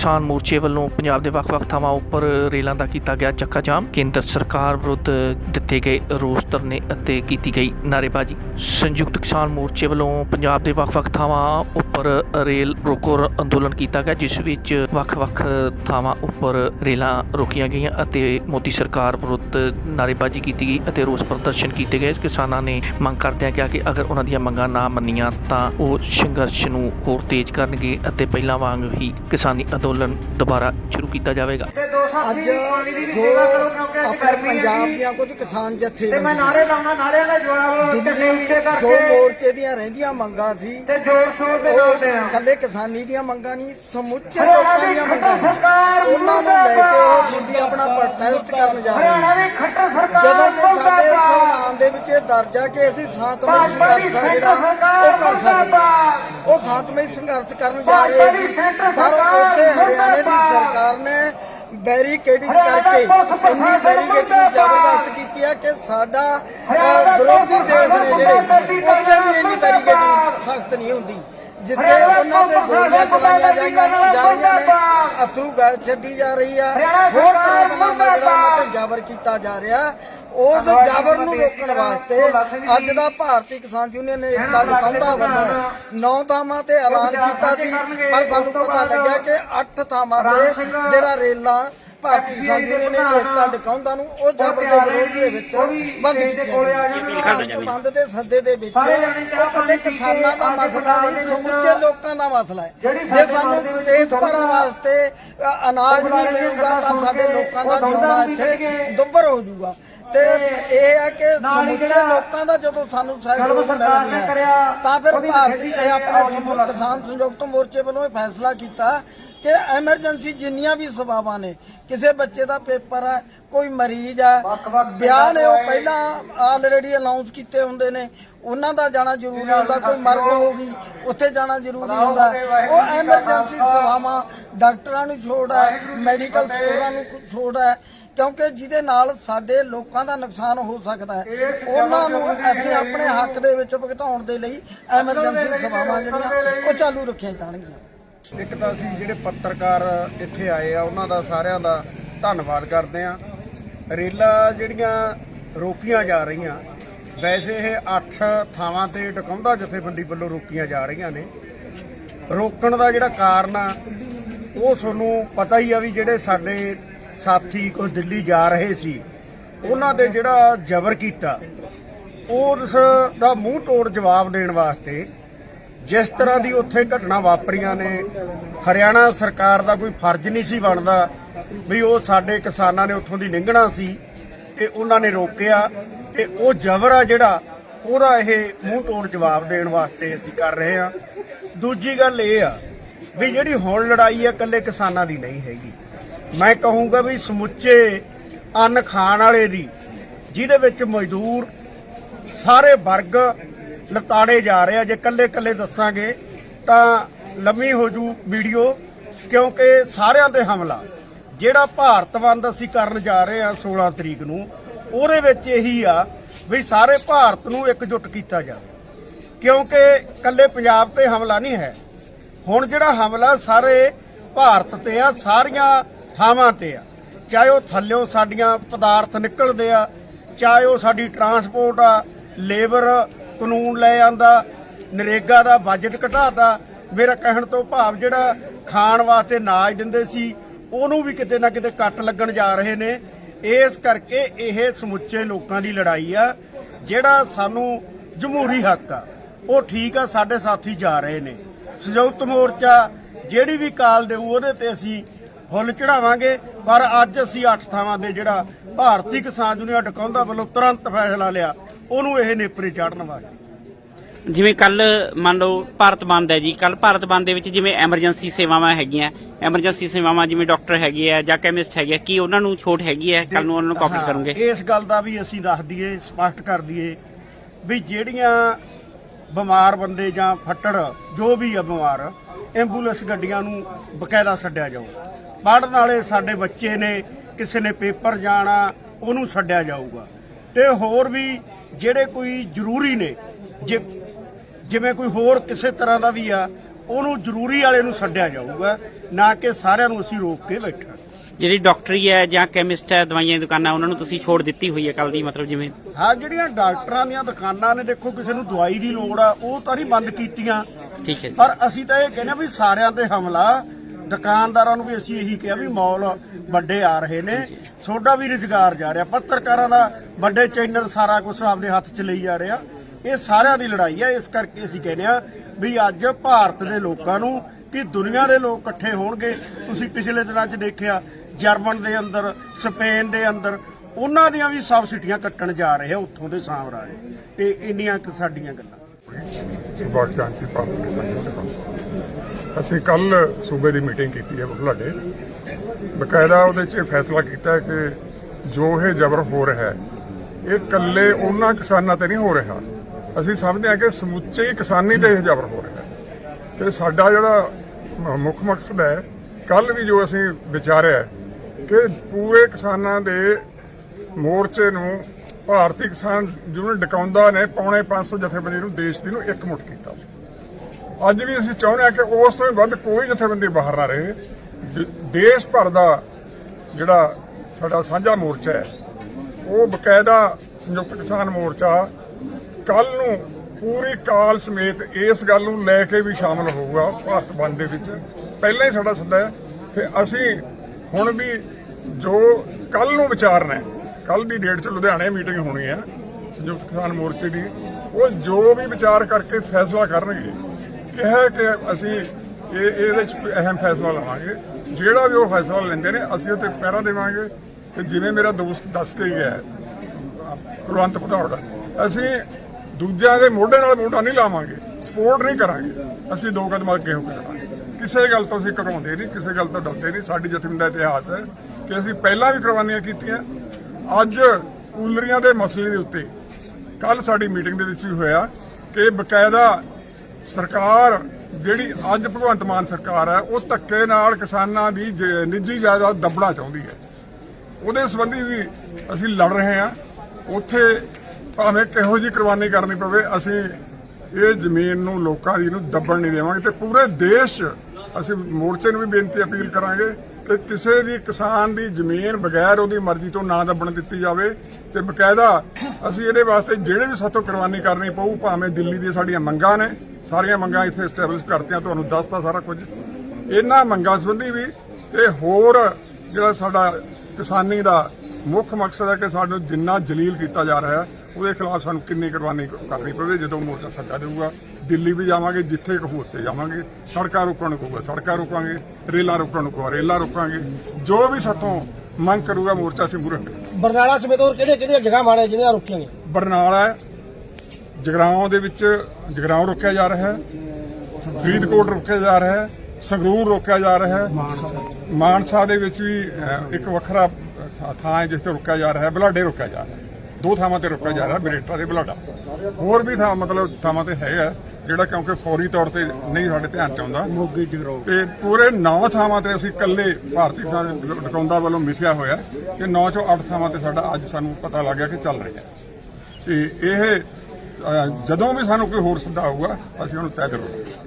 ਕਿਸਾਨ ਮੋਰਚੇ ਵੱਲੋਂ ਪੰਜਾਬ ਦੇ ਵੱਖ-ਵੱਖ ਥਾਵਾਂ ਉੱਪਰ ਰੇਲਾਂ ਦਾ ਕੀਤਾ ਗਿਆ ਚੱਕਾ ਜਾਮ ਕੇਂਦਰ ਸਰਕਾਰ ਵਿਰੁੱਧ ਦਿੱਤੇ ਗਏ ਰੋਸ ਧਰਨੇ ਅਤੇ ਕੀਤੀ ਗਈ ਨਾਅਰੇਬਾਜ਼ੀ। ਸੰਯੁਕਤ ਕਿਸਾਨ ਮੋਰਚੇ ਵੱਲੋਂ ਪੰਜਾਬ ਦੇ ਵੱਖ-ਵੱਖ ਥਾਵਾਂ ਉੱਪਰ ਰੇਲ ਰੋਕੋ ਅੰਦੋਲਨ ਕੀਤਾ ਗਿਆ, ਜਿਸ ਵਿੱਚ ਵੱਖ-ਵੱਖ ਥਾਵਾਂ ਉੱਪਰ ਰੇਲਾਂ ਰੋਕੀਆਂ ਗਈਆਂ ਅਤੇ ਮੋਦੀ ਸਰਕਾਰ ਵਿਰੁੱਧ ਨਾਅਰੇਬਾਜ਼ੀ ਕੀਤੀ ਗਈ ਅਤੇ ਰੋਸ ਪ੍ਰਦਰਸ਼ਨ ਕੀਤੇ ਗਏ। ਕਿਸਾਨਾਂ ਨੇ ਮੰਗ ਕਰਦਿਆਂ ਕਿਹਾ ਕਿ ਅਗਰ ਉਹਨਾਂ ਦੀਆਂ ਮੰਗਾਂ ਨਾ ਮੰਨੀਆਂ ਤਾਂ ਉਹ ਸੰਘਰਸ਼ ਨੂੰ ਹੋਰ ਤੇਜ਼ ਕਰਨਗੇ ਅਤੇ ਪਹਿਲਾਂ ਵਾਂਗ ਹੀ ਕਿਸਾਨੀ ਅੰਦੋਲਨ ਦੁਬਾਰਾ ਸ਼ੁਰੂ ਕੀਤਾ ਜਾਵੇਗਾ। ਅੱਜ ਜੋ ਆਪਣੇ ਪੰਜਾਬ ਦੀਆਂ ਕੁਝ ਕਿਸਾਨ ਜਥੇ ਤੇ ਮੈਂ ਨਾਰੇ ਲਾਉਣਾ ਨਾਰਿਆਂ ਦਾ ਜਵਾਬ ਦਿੱਲੀ ਜੋ ਮੋਰਚੇ ਦੀਆਂ ਰਹਿੰਦੀਆਂ ਮੰਗਾਂ ਸੀ ਤੇ ਜ਼ੋਰ ਸ਼ੋਰ ਦੇ ਬੋਲਦੇ ਆ। ਕੱਲੇ ਕਿਸਾਨੀ ਦੀਆਂ ਮੰਗਾਂ ਨਹੀਂ ਸਮੁੱਚੇ ਲੋਕਾਂ ਦੀਆਂ ਮੰਗਾਂ ਸੀ। ਉਹਨਾਂ ਨੂੰ ਲੈ ਕੇ ਉਹ ਦਿੱਲੀ ਆਪਣਾ ਪ੍ਰੋਟੈਸਟ ਕਰਨ ਜਾ ਰਹੇ ਜਦੋਂ ਕਿ ਸਾਡੇ ਵਿੱਚ ਇਹ ਦਰਜ ਕਿ ਅਸੀਂ ਸ਼ਾਂਤਮਈ ਦੀ ਸੰਘਰਸ਼ ਆ ਜਿਹੜਾ ਉਹ ਕਰ ਸਕਦੇ। ਉਹ ਸ਼ਾਂਤਮਈ ਸੰਘਰਸ਼ ਕਰਨ ਜਾ ਰਹੇ ਸੀ। ਪਰ ਉੱਥੇ ਹਰਿਆਣੇ ਦੀ ਸਰਕਾਰ ਨੇ ਬੈਰੀਕੇਡਿੰਗ ਕਰਕੇ ਇੰਨੀ ਬੈਰੀਕੇਡਿੰਗ ਜ਼ਬਰਦਸਤ ਕੀਤੀ ਹੈ ਕਿ ਸਾਡਾ ਵਿਰੋਧੀ ਦੇਸ਼ ਨੇ ਜਿਹੜੇ ਉੱਥੇ ਵੀ ਇੰਨੀ ਬੈਰੀਕੇਡਿੰਗ ਸਖਤ ਨਹੀਂ ਹੁੰਦੀ ਜਿੱਥੇ ਉਹਨਾਂ ਤੇ ਗੋਲੀਆਂ ਚਲਾਈਆਂ ਜਾਈਆਂ ਜਾ ਰਹੀਆਂ ਨੇ ਅਥਰੂ ਗੈਸ ਛੱਡੀ ਜਾ ਰਹੀ ਆ। ਹੋਰ ਤਰ੍ਹਾਂ ਦਾ ਜਿਹੜਾ ਉਹਨਾਂ ਤੇ ਜ਼ਬਰ ਕੀਤਾ ਜਾ ਰਿਹਾ। ਉਸ ਜ਼ਬਰ ਨੂੰ ਰੋਕਣ ਵਾਸਤੇ ਅੱਜ ਦਾ ਭਾਰਤੀ ਕਿਸਾਨ ਯੂਨੀਅਨ ਨੇ ਏਕਤਾ ਦਿਖਾਉਂਦਾ ਵੱਲੋਂ ਨੌ ਥਾਵਾਂ ਤੇ ਐਲਾਨ ਕੀਤਾ ਸੀ ਪਰ ਸਾਨੂੰ ਪਤਾ ਲੱਗਿਆ ਕਿ ਅੱਠ ਥਾਵਾਂ ਤੇ ਜਿਹੜਾ ਰੇਲਾਂ ਭਾਰਤੀ ਕਿਸਾਨ ਯੂਨੀਅਨ ਨੇ ਏਕਤਾ ਦਿਖਾਉਂਦਾ ਨੂੰ ਉਹ ਜ਼ਬਰ ਦੇ ਵਿਰੋਧ ਦੇ ਵਿੱਚ ਬੰਦ ਕੀਤੀਆਂ ਬੰਦ ਦੇ ਸੱਦੇ ਦੇ ਵਿੱਚ ਉਹ ਕੱਲੇ ਕਿਸਾਨਾਂ ਦਾ ਮਸਲਾ ਨਹੀਂ ਸਮੁੱਚੇ ਲੋਕਾਂ ਦਾ ਮਸਲਾ ਹੈ। ਜੇ ਸਾਨੂੰ ਪੇਟ ਭਰਨ ਵਾਸਤੇ ਅਨਾਜ ਨਹੀਂ ਮਿਲੂਗਾ ਤਾਂ ਸਾਡੇ ਲੋਕਾਂ ਦਾ ਜਿਉਣਾ ਇੱਥੇ ਦੁੱਭਰ ਹੋ ਜਾਊਗਾ। ਤੇ ਇਹ ਹੈ ਕਿ ਸਮੁੱਚੇ ਲੋਕਾਂ ਦਾ ਜਦੋਂ ਸਾਨੂੰ ਸਹਿਯੋਗ ਮਿਲ ਰਿਹਾ ਤਾਂ ਫਿਰ ਭਾਰਤੀ ਇਹ ਆਪਣੇ ਕਿਸਾਨ ਸੰਯੁਕਤ ਮੋਰਚੇ ਵੱਲੋਂ ਇਹ ਫੈਸਲਾ ਕੀਤਾ ਕਿ ਐਮਰਜੈਂਸੀ ਜਿੰਨੀਆਂ ਵੀ ਸੇਵਾਵਾਂ ਨੇ ਕਿਸੇ ਬੱਚੇ ਦਾ ਪੇਪਰ ਹੈ ਕੋਈ ਮਰੀਜ਼ ਹੈ ਵਿਆਹ ਨੇ ਉਹ ਪਹਿਲਾਂ ਆਲਰੇਡੀ ਅਨਾਉਂਸ ਕੀਤੇ ਹੁੰਦੇ ਨੇ ਉਹਨਾਂ ਦਾ ਜਾਣਾ ਜ਼ਰੂਰੀ ਹੁੰਦਾ ਕੋਈ ਮਰਗ ਹੋ ਗਈ ਉੱਥੇ ਜਾਣਾ ਜ਼ਰੂਰੀ ਹੁੰਦਾ। ਉਹ ਐਮਰਜੈਂਸੀ ਸੇਵਾਵਾਂ ਡਾਕਟਰਾਂ ਨੂੰ ਛੋੜ ਹੈ ਮੈਡੀਕਲ ਸਟੋਰਾਂ ਨੂੰ ਛੋੜ ਹੈ ਕਿਉਂਕਿ ਜਿਹਦੇ ਨਾਲ ਸਾਡੇ ਲੋਕਾਂ ਦਾ ਨੁਕਸਾਨ ਹੋ ਸਕਦਾ ਹੈ। ਉਹਨਾਂ ਨੂੰ ਅਸੀਂ ਆਪਣੇ ਹੱਕ ਦੇ ਵਿੱਚ ਭੁਗਤਾਉਣ ਦੇ ਲਈ ਐਮਰਜੈਂਸੀ ਸੇਵਾਵਾਂ ਜਿਹੜੀਆਂ ਉਹ ਚਾਲੂ ਰੱਖੀਆਂ ਜਾਣਗੀਆਂ। ਇੱਕ ਤਾਂ ਅਸੀਂ ਜਿਹੜੇ ਪੱਤਰਕਾਰ ਇੱਥੇ ਆਏ ਆ ਉਹਨਾਂ ਦਾ ਸਾਰਿਆਂ ਦਾ ਧੰਨਵਾਦ ਕਰਦੇ ਆ ਰੇਲਾਂ ਜਿਹੜੀਆਂ ਰੋਕੀਆਂ ਜਾ ਰਹੀਆਂ ਵੈਸੇ ਇਹ 8 ਥਾਵਾਂ ਤੇ ਟਿਕਾਉਂਦਾ ਜਥੇਬੰਦੀ ਵੱਲੋਂ ਰੋਕੀਆਂ ਜਾ ਰਹੀਆਂ ਨੇ। ਰੋਕਣ ਦਾ ਜਿਹੜਾ ਕਾਰਨ ਆ ਉਹ ਤੁਹਾਨੂੰ ਪਤਾ ਹੀ ਆ ਵੀ ਜਿਹੜੇ ਸਾਡੇ ਸਾਥੀ ਕੋਈ ਦਿੱਲੀ ਜਾ ਰਹੇ ਸੀ, ਉਹਨਾਂ ਦੇ ਜਿਹੜਾ ਜ਼ਬਰ ਕੀਤਾ, ਉਸ ਦਾ ਮੂੰਹ ਤੋੜ ਜਵਾਬ ਦੇਣ ਵਾਸਤੇ ਜਿਸ ਤਰ੍ਹਾਂ ਦੀ ਉੱਥੇ ਘਟਨਾ ਵਾਪਰੀਆਂ ਨੇ, ਹਰਿਆਣਾ ਸਰਕਾਰ ਦਾ ਕੋਈ ਫਰਜ਼ ਨਹੀਂ ਸੀ ਬਣਦਾ ਵੀ ਉਹ ਸਾਡੇ ਕਿਸਾਨਾਂ ਨੇ ਉੱਥੋਂ ਦੀ ਲੰਘਣਾ ਸੀ ਤੇ ਉਹਨਾਂ ਨੇ ਰੋਕਿਆ ਤੇ ਉਹ ਜ਼ਬਰ ਆ ਜਿਹੜਾ, ਉਹਦਾ ਇਹ ਮੂੰਹ ਤੋੜ ਜਵਾਬ ਦੇਣ ਵਾਸਤੇ ਅਸੀਂ ਕਰ ਰਹੇ ਹਾਂ। ਦੂਜੀ ਗੱਲ ਇਹ ਆ ਵੀ ਜਿਹੜੀ ਹੁਣ ਲੜਾਈ ਆ, ਇਕੱਲੇ ਕਿਸਾਨਾਂ ਦੀ ਨਹੀਂ ਹੈਗੀ। ਮੈਂ ਕਹੂੰਗਾ ਵੀ ਸਮੁੱਚੇ ਅੰਨ ਖਾਣ ਵਾਲੇ ਦੀ, ਜਿਹਦੇ ਵਿੱਚ ਮਜ਼ਦੂਰ ਸਾਰੇ ਵਰਗ ਲਤਾੜੇ ਜਾ ਰਹੇ ਆ, ਜੇ ਕੱਲੇ ਕੱਲੇ ਦੱਸਾਂਗੇ ਤਾਂ ਲੰਮੀ ਹੋ ਜੂ ਵੀਡੀਓ, ਕਿਉਂਕਿ ਸਾਰਿਆਂ ਤੇ ਹਮਲਾ। ਜਿਹੜਾ ਭਾਰਤ ਬੰਦ ਅਸੀਂ ਕਰਨ ਜਾ ਰਹੇ ਆ 16 ਤਰੀਕ ਨੂੰ, ਉਹਦੇ ਵਿੱਚ ਇਹੀ ਆ ਵੀ ਸਾਰੇ ਭਾਰਤ ਨੂੰ ਇਕਜੁੱਟ ਕੀਤਾ ਜਾਵੇ। ਕਿਉਂਕਿ ਕੱਲੇ ਪੰਜਾਬ ਤੇ ਹਮਲਾ ਨਹੀਂ ਹੈ। ਹੁਣ ਜਿਹੜਾ ਹਮਲਾ ਸਾਰੇ ਭਾਰਤ ਤੇ ਆ, ਸਾਰੀਆਂ ਥਾਵਾਂ ਤੇ ਆ। ਚਾਹੇ ਉਹ ਥੱਲਿਓਂ ਸਾਡੀਆਂ ਪਦਾਰਥ ਨਿਕਲਦੇ ਆ, ਚਾਹੇ ਉਹ ਸਾਡੀ ਟਰਾਂਸਪੋਰਟ ਆ ਲੇਬਰ ਕਾਨੂੰਨ ਲੈ ਆਂਦਾ, ਨਰੇਗਾ ਦਾ ਬਜਟ ਘਟਾਤਾ, ਮੇਰਾ ਕਹਿਣ ਤੋਂ ਭਾਵ ਜਿਹੜਾ ਖਾਣ ਵਾਸਤੇ ਅਨਾਜ ਦਿੰਦੇ ਸੀ, ਉਹਨੂੰ ਵੀ ਕਿਤੇ ਨਾ ਕਿਤੇ ਕੱਟ ਲੱਗਣ ਜਾ ਰਹੇ ਨੇ। ਇਸ ਕਰਕੇ ਇਹ ਸਮੁੱਚੇ ਲੋਕਾਂ ਦੀ ਲੜਾਈ ਆ, ਜਿਹੜਾ ਸਾਨੂੰ ਜਮਹੂਰੀ ਹੱਕ ਆ, ਉਹ ਠੀਕ ਆ, ਸਾਡੇ ਸਾਥੀ ਜਾ ਰਹੇ ਨੇ। ਸੰਯੁਕਤ ਮੋਰਚਾ ਜਿਹੜੀ ਵੀ ਕਾਲ ਦੇਊ, ਉਹਦੇ ਤੇ ਅਸੀਂ ਫੁੱਲ ਚੜਾਵਾਂਗੇ ਪਰ ਅੱਜ ਅਸੀਂ ਅੱਠ ਥਾਵਾਂ ਦੇ ਜਿਹੜਾ ਭਾਰਤੀ ਕਿਸਾਨ ਯੂਨੀਅਨ ਟਕਾਉਂਦਾ ਵੱਲੋਂ ਤੁਰੰਤ ਫੈਸਲਾ ਲਿਆ ਉਹਨੂੰ ਇਹ ਨੇਪਰੇ ਚਾੜਨ ਵਾਸਤੇ। ਜਿਵੇਂ ਕੱਲ ਮੰਨ ਲਓ ਭਾਰਤ ਬੰਦ ਹੈ ਜੀ ਕੱਲ ਭਾਰਤ ਬੰਦ ਦੇ ਵਿੱਚ ਜਿਵੇਂ ਐਮਰਜੈਂਸੀ ਸੇਵਾਵਾਂ ਹੈਗੀਆਂ ਐਮਰਜੈਂਸੀ ਸੇਵਾਵਾਂ ਜਿਵੇਂ ਡਾਕਟਰ ਹੈਗੇ ਆ ਜਾਂ ਕੈਮਿਸਟ ਹੈਗੇ ਆ ਕੀ ਉਹਨਾਂ ਨੂੰ ਛੋਟ ਹੈਗੀ ਹੈ? ਕੱਲ ਨੂੰ ਉਹਨਾਂ ਨੂੰ ਕਾਪੀ ਕਰੋਗੇ ਇਸ ਗੱਲ ਦਾ ਵੀ ਅਸੀਂ ਦੱਸ ਦਈਏ ਸਪਸ਼ਟ ਕਰ ਦਈਏ ਵੀ ਜਿਹੜੀਆਂ ਬਿਮਾਰ ਬੰਦੇ ਜਾਂ ਫੱਟੜ ਜੋ ਵੀ ਆ ਬਿਮਾਰ ਐਂਬੂਲੈਂਸ ਗੱਡੀਆਂ ਨੂੰ ਬਕਾਇਦਾ ਛੱਡਿਆ ਜਾਊ। ਪੜ੍ਹਨ ਵਾਲੇ ਸਾਡੇ ਬੱਚੇ ਨੇ ਕਿਸੇ ਨੇ ਪੇਪਰ ਜਾਣਾ ਉਹਨੂੰ ਛੱਡਿਆ ਜਾਊਗਾ। ਤੇ ਹੋਰ ਵੀ ਜਿਹੜੇ ਕੋਈ ਜ਼ਰੂਰੀ ਨੇ ਜਿਵੇਂ ਕੋਈ ਹੋਰ ਕਿਸੇ ਤਰ੍ਹਾਂ ਦਾ ਵੀ ਆ ਉਹਨੂੰ ਜ਼ਰੂਰੀ ਵਾਲੇ ਨੂੰ ਛੱਡਿਆ ਜਾਊਗਾ ਨਾ ਕਿ ਸਾਰਿਆਂ ਨੂੰ ਅਸੀਂ ਰੋਕ ਕੇ ਬੈਠਾ ਜਿਹੜੀ ਡਾਕਟਰੀ ਹੈ ਜਾਂ ਕੈਮਿਸਟ ਹੈ ਦਵਾਈਆਂ ਦੀ ਦੁਕਾਨਾਂ ਉਹਨਾਂ ਨੂੰ ਤੁਸੀਂ ਛੋੜ ਦਿੱਤੀ ਹੋਈ ਹੈ ਕੱਲ ਦੀ ਮਤਲਬ ਜਿਵੇਂ? ਹਾਂ ਜਿਹੜੀਆਂ ਡਾਕਟਰਾਂ ਦੀਆਂ ਦੁਕਾਨਾਂ ਨੇ ਦੇਖੋ ਕਿਸੇ ਨੂੰ ਦਵਾਈ ਦੀ ਲੋੜ ਆ ਉਹ ਤਾਂ ਨਹੀਂ ਬੰਦ ਕੀਤੀਆਂ। ਠੀਕ ਹੈ ਪਰ ਅਸੀਂ ਤਾਂ ਇਹ ਕਹਿੰਦੇ ਵੀ ਸਾਰਿਆਂ ਤੇ ਹਮਲਾ ਦੁਕਾਨਦਾਰਾਂ ਨੂੰ ਵੀ ਅਸੀਂ ਇਹੀ ਕਿਹਾ ਵੀ ਮੌਲ ਵੱਡੇ ਆ ਰਹੇ ਨੇ। ਤੁਹਾਡਾ ਵੀ ਰੁਜ਼ਗਾਰ ਜਾ ਰਿਹਾ। ਪੱਤਰਕਾਰਾਂ ਦਾ ਵੱਡੇ ਚੈਨਲ ਸਾਰਾ ਕੁਝ ਆਪਦੇ ਹੱਥ 'ਚ ਲਈ ਜਾ ਰਿਹਾ। ਇਹ ਸਾਰਿਆਂ ਦੀ ਲੜਾਈ ਹੈ ਇਸ ਕਰਕੇ ਅਸੀਂ ਕਹਿੰਦੇ ਆ ਵੀ ਅੱਜ ਭਾਰਤ ਦੇ ਲੋਕਾਂ ਨੂੰ ਕਿ ਦੁਨੀਆ ਦੇ ਲੋਕ ਇਕੱਠੇ ਹੋਣਗੇ। ਤੁਸੀਂ ਪਿਛਲੇ ਦਿਨਾਂ 'ਚ ਦੇਖਿਆ, ਜਰਮਨ ਦੇ ਅੰਦਰ, ਸਪੇਨ ਦੇ ਅੰਦਰ, ਉਹਨਾਂ ਦੀਆਂ ਵੀ ਸਬਸਿਡੀਆਂ ਕੱਟਣ ਜਾ ਰਹੇ ਆ ਉੱਥੋਂ ਦੇ ਸਾਮਰਾਜ। ਤੇ ਇੰਨੀਆਂ ਸਾਡੀਆਂ ਗੱਲਾਂ। ਸੁਭਾਸ਼ ਸ਼ਾਂਤੀ ਭਾਰਤ ਕਿਸਾਨ ਯੂਨੀਵਰਸਿਟੀ ਅਸੀਂ ਕੱਲ ਸੂਬੇ ਦੀ ਮੀਟਿੰਗ ਕੀਤੀ ਹੈ ਬੁਢਲਾਡੇ ਬਕਾਇਦਾ ਉਹਦੇ 'ਚ ਇਹ ਫੈਸਲਾ ਕੀਤਾ ਕਿ ਜੋ ਇਹ ਜ਼ਬਰ ਹੋ ਰਿਹਾ ਹੈ, ਇਹ ਇਕੱਲੇ ਉਹਨਾਂ ਕਿਸਾਨਾਂ ਤੇ ਨਹੀਂ ਹੋ ਰਿਹਾ। ਅਸੀਂ ਸਮਝਦੇ ਹਾਂ ਕਿ ਸਮੁੱਚੇ ਕਿਸਾਨੀ ਤੇ ਇਹ ਜ਼ਬਰ ਹੋ ਰਿਹਾ ਹੈ। ਤੇ ਸਾਡਾ ਜਿਹੜਾ ਮੁੱਖ ਮਕਸਦ ਹੈ, ਕੱਲ ਵੀ ਜੋ ਅਸੀਂ ਵਿਚਾਰਿਆ ਕਿ ਪੂਰੇ ਕਿਸਾਨਾਂ ਦੇ ਮੋਰਚੇ ਨੂੰ ਭਾਰਤੀ ਕਿਸਾਨ ਯੂਨੀਅਨ ਡਕਾਉਂਦਾ ਨੇ ਪੌਣੇ 500 ਜਥੇਬੰਦੀ ਨੂੰ ਦੇਸ਼ ਦੀ ਨੂੰ ਇਕਮੁੱਠ ਕੀਤਾ ਸੀ। ਅੱਜ ਵੀ ਅਸੀਂ ਚਾਹੁੰਦੇ ਹਾਂ ਕਿ ਉਸ ਤੋਂ ਵੀ ਵੱਧ ਕੋਈ ਜਥੇਬੰਦੀ ਬਾਹਰ ਨਾ ਰਹੇ। ਦੇਸ਼ ਭਰ ਦਾ ਜਿਹੜਾ ਸਾਡਾ ਸਾਂਝਾ ਮੋਰਚਾ ਹੈ, ਉਹ ਬਕਾਇਦਾ ਸੰਯੁਕਤ ਕਿਸਾਨ ਮੋਰਚਾ ਕੱਲ ਨੂੰ ਪੂਰੀ ਕਾਲ ਸਮੇਤ ਇਸ ਗੱਲ ਨੂੰ ਲੈ ਕੇ ਵੀ ਸ਼ਾਮਲ ਹੋਊਗਾ ਭਾਰਤ ਬੰਦ ਦੇ ਵਿੱਚ। ਪਹਿਲਾਂ ਹੀ ਸਾਡਾ ਸੱਦਾ ਹੈ ਤੇ ਅਸੀਂ ਹੁਣ ਵੀ ਜੋ ਕੱਲ ਨੂੰ ਵਿਚਾਰਨਾ ਹੈ ਕੱਲ ਦੀ ਡੇਟ 'ਚ ਲੁਧਿਆਣੇ ਮੀਟਿੰਗ ਹੋਣੀ ਹੈ, ਸੰਯੁਕਤ ਕਿਸਾਨ ਮੋਰਚੇ ਦੀ। ਉਹ ਜੋ ਵੀ ਵਿਚਾਰ ਕਰਕੇ ਫੈਸਲਾ ਕਰਨਗੇ ਕਿਹਾ ਕਿ ਅਸੀਂ ਇਹ, ਇਹਦੇ ਵਿੱਚ ਕੋਈ ਅਹਿਮ ਫੈਸਲਾ ਲਵਾਂਗੇ। ਜਿਹੜਾ ਵੀ ਉਹ ਫੈਸਲਾ ਲੈਂਦੇ ਨੇ, ਅਸੀਂ ਉੱਤੇ ਪਹਿਰਾ ਦੇਵਾਂਗੇ ਤੇ ਜਿਵੇਂ ਮੇਰਾ ਦੋਸਤ ਦੱਸ ਕੇ ਗਿਆ ਕੁਲਵੰਤ ਭਦੌੜ ਅਸੀਂ ਦੂਜਿਆਂ ਦੇ ਮੋਢੇ ਨਾਲ ਮੋਢਾ ਨਹੀਂ ਲਾਵਾਂਗੇ, ਸਪੋਰਟ ਨਹੀਂ ਕਰਾਂਗੇ। ਅਸੀਂ ਦੋ ਕਦਮ ਅੱਗੇ ਹੋ ਕੇ ਕਰਾਂਗੇ। ਕਿਸੇ ਗੱਲ ਤੋਂ ਅਸੀਂ ਕਰਵਾਉਂਦੇ ਨਹੀਂ, ਕਿਸੇ ਗੱਲ ਤੋਂ ਡਰਦੇ ਨਹੀਂ। ਸਾਡੀ ਜਥੇਬੰਦੀ ਦਾ ਇਤਿਹਾਸ ਹੈ ਕਿ ਅਸੀਂ ਪਹਿਲਾਂ ਵੀ ਕੁਰਬਾਨੀਆਂ ਕੀਤੀਆਂ ਅੱਜ ਕੂਲਰੀਆਂ ਦੇ ਮਸਲੇ ਦੇ ਉੱਤੇ ਕੱਲ ਸਾਡੀ ਮੀਟਿੰਗ ਦੇ ਵਿੱਚ ਵੀ ਹੋਇਆ ਕਿ ਬਕਾਇਦਾ ਸਰਕਾਰ ਜਿਹੜੀ ਅੱਜ ਭਗਵੰਤ ਮਾਨ ਸਰਕਾਰ ਹੈ, ਉਹ ਧੱਕੇ ਨਾਲ ਕਿਸਾਨਾਂ ਦੀ ਜ- ਨਿੱਜੀ ਜਾਇਦਾਦ ਦੱਬਣਾ ਚਾਹੁੰਦੀ ਹੈ। ਉਹਦੇ ਸੰਬੰਧੀ ਵੀ ਅਸੀਂ ਲੜ ਰਹੇ ਹਾਂ। ਉੱਥੇ ਭਾਵੇਂ ਕਿਹੋ ਜੀ ਕੁਰਬਾਨੀ ਕਰਨੀ ਪਵੇ, ਅਸੀਂ ਇਹ ਜ਼ਮੀਨ ਨੂੰ ਲੋਕਾਂ ਦੀ ਨੂੰ ਦੱਬਣ ਨਹੀਂ ਦੇਵਾਂਗੇ ਤੇ ਪੂਰੇ ਦੇਸ਼ 'ਚ ਅਸੀਂ ਮੋਰਚੇ ਨੂੰ ਵੀ ਬੇਨਤੀ ਅਪੀਲ ਕਰਾਂਗੇ ਕਿ ਕਿਸੇ ਦੀ ਕਿਸਾਨ ਦੀ ਜ਼ਮੀਨ ਬਗੈਰ ਉਹਦੀ ਮਰਜ਼ੀ ਤੋਂ ਨਾ ਦੱਬਣ ਦਿੱਤੀ ਜਾਵੇ ਤੇ ਬਕਾਇਦਾ ਅਸੀਂ ਇਹਦੇ ਵਾਸਤੇ ਜਿਹੜੇ ਵੀ ਸਾਥੋਂ ਕੁਰਬਾਨੀ ਕਰਨੀ ਪਊ, ਭਾਵੇਂ ਦਿੱਲੀ ਦੀਆਂ ਸਾਡੀਆਂ ਮੰਗਾਂ ਨੇ, ਸਾਰੀਆਂ ਮੰਗਾਂ ਇੱਥੇ ਸਟੈਬਲਿਸ਼ ਕਰਤੀਆਂ, ਤੁਹਾਨੂੰ ਦੱਸਤਾ ਸਾਰਾ ਕੁਝ। ਇਹਨਾਂ ਮੰਗਾਂ ਸੰਬੰਧੀ ਵੀ ਤੇ ਹੋਰ ਜਿਹੜਾ ਸਾਡਾ ਕਿਸਾਨੀ ਦਾ ਮੁੱਖ ਮਕਸਦ ਹੈ ਕਿ ਸਾਨੂੰ ਜਿੰਨਾ ਜਲੀਲ ਕੀਤਾ ਜਾ ਰਿਹਾ ਹੈ ਉਹਦੇ ਖਿਲਾਫ ਸਾਨੂੰ ਕਿੰਨੀ ਕੁਰਬਾਨੀ ਕਰਨੀ ਪਵੇ ਜਦੋਂ ਮੋਰਚਾ ਸੱਦਾ ਦੇਊਗਾ। ਦਿੱਲੀ ਵੀ ਜਾਵਾਂਗੇ ਜਿੱਥੇ ਕਹੂ ਉੱਥੇ ਜਾਵਾਂਗੇ। ਸੜਕਾਂ ਰੋਕਣ ਨੂੰ ਕਹੂਗਾ ਸੜਕਾਂ ਰੋਕਾਂਗੇ ਰੇਲਾਂ ਰੋਕਣ ਨੂੰ ਕਹੂਗਾ ਰੇਲਾਂ ਰੋਕਾਂਗੇ। ਜੋ ਵੀ ਸਾਥੋਂ ਮੰਗ ਕਰੂਗਾ ਮੋਰਚਾ ਅਸੀਂ ਕਰਾਂਗੇ। ਬਰਨਾਲਾ ਸਮੇਤ ਹੋਰ ਕਿਹੜੇ ਕਿਹੜੀਆਂ ਜਗ੍ਹਾ ਮਾਰੇ ਜਿਹੜੀਆਂ ਰੁਕੀਆਂ ਬਰਨਾਲਾ ਹੈ, ਜਗਰਾਉਂ ਦੇ ਵਿੱਚ ਜਗਰਾਉਂ ਰੋਕਿਆ ਜਾ ਰਿਹਾ ਹੈ। ਫਰੀਦਕੋਟ ਰੋਕਿਆ ਜਾ ਰਿਹਾ ਹੈ। ਸੰਗਰੂਰ ਰੋਕਿਆ ਜਾ ਰਿਹਾ ਹੈ। ਮਾਨਸਾ ਦੇ ਵਿੱਚ ਵੀ ਇੱਕ ਵੱਖਰਾ ਥਾਂ ਹੈ ਜਿੱਥੇ ਰੋਕਿਆ ਜਾ ਰਿਹਾ ਹੈ। ਬਲਾਡੇ ਰੋਕਿਆ ਜਾ ਰਿਹਾ ਹੈ। ਦੋ ਥਾਵਾਂ ਤੇ ਰੋਕਿਆ ਜਾ ਰਿਹਾ ਬਰੇਟਾ ਤੇ ਬਲਾਡਾ। ਹੋਰ ਵੀ ਥਾਂ ਮਤਲਬ ਥਾਵਾਂ ਤੇ ਹੈਗਾ ਜਿਹੜਾ ਕਿਉਂਕਿ ਫੌਰੀ ਤੌਰ ਤੇ ਨਹੀਂ ਸਾਡੇ ਧਿਆਨ ਚ ਆਉਂਦਾ। ਮੋਗੇ ਜਗਰਾਉਂ ਤੇ ਪੂਰੇ 9 ਥਾਵਾਂ ਤੇ ਅਸੀਂ ਇਕੱਲੇ ਭਾਰਤੀ ਕਿਸਾਨ ਡਕਾਉਂਦਾ ਵੱਲੋਂ ਮਿਥਿਆ ਹੋਇਆ ਕਿ 9 ਚੋਂ 8 ਥਾਵਾਂ ਤੇ ਸਾਡਾ ਅੱਜ ਸਾਨੂੰ ਪਤਾ ਲੱਗ ਗਿਆ ਕਿ ਚੱਲ ਰਿਹਾ। ਤੇ ਇਹ ਜਦੋਂ ਵੀ ਸਾਨੂੰ ਕੋਈ ਹੋਰ ਸੱਦਾ ਆਊਗਾ ਅਸੀਂ ਉਹਨੂੰ ਤੈਅ ਕਰਾਂਗੇ